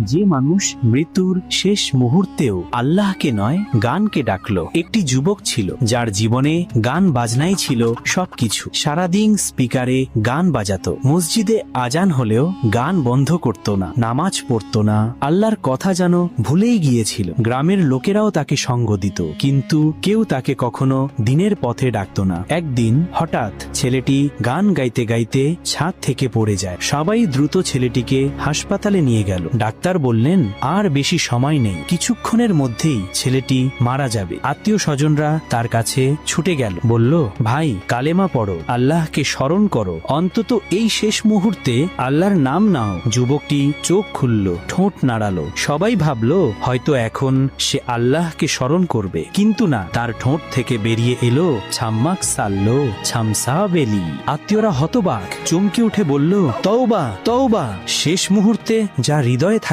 যে মানুষ মৃত্যুর শেষ মুহূর্তেও আল্লাহকে নয়, গানকে ডাকলো। একটি যুবক ছিল, যার জীবনে গান বাজনাই ছিল সবকিছু। সারাদিন স্পিকারে গান বাজাতো। মসজিদে আজান হলেও গান বন্ধ করত না, নামাজ পড়তো না। আল্লাহর কথা যেন ভুলেই গিয়েছিল। গ্রামের লোকেরাও তাকে সঙ্গ দিত, কিন্তু কেউ তাকে কখনো দিনের পথে ডাকতো না। একদিন হঠাৎ ছেলেটি গান গাইতে গাইতে ছাদ থেকে পড়ে যায়। সবাই দ্রুত ছেলেটিকে হাসপাতালে নিয়ে গেল। ডাক্তার বললেন, আর বেশি সময় নেই। কিছুক্ষণের মধ্যেই ছেলেটি মারা যাবে। আত্মীয় স্বজনরা তার কাছে ছুটে গেল। বলল, ভাই, কালেমা পড়ো। আল্লাহকে স্মরণ করো। অন্তত এই শেষ মুহূর্তে আল্লাহর নাম নাও। যুবকটি চোখ খুলল, ঠোঁট নাড়ালো। সবাই ভাবলো, হয়তো এখন সে আল্লাহকে স্মরণ করবে। কিন্তু না, তার ঠোঁট থেকে বেরিয়ে এলো ছাম্মাক সাল্লো ছামসা বেলি আত্মীয়রা হতবাক। চমকে উঠে বলল, তওবা তওবা। শেষ মুহূর্তে যা হৃদয়ে থাকে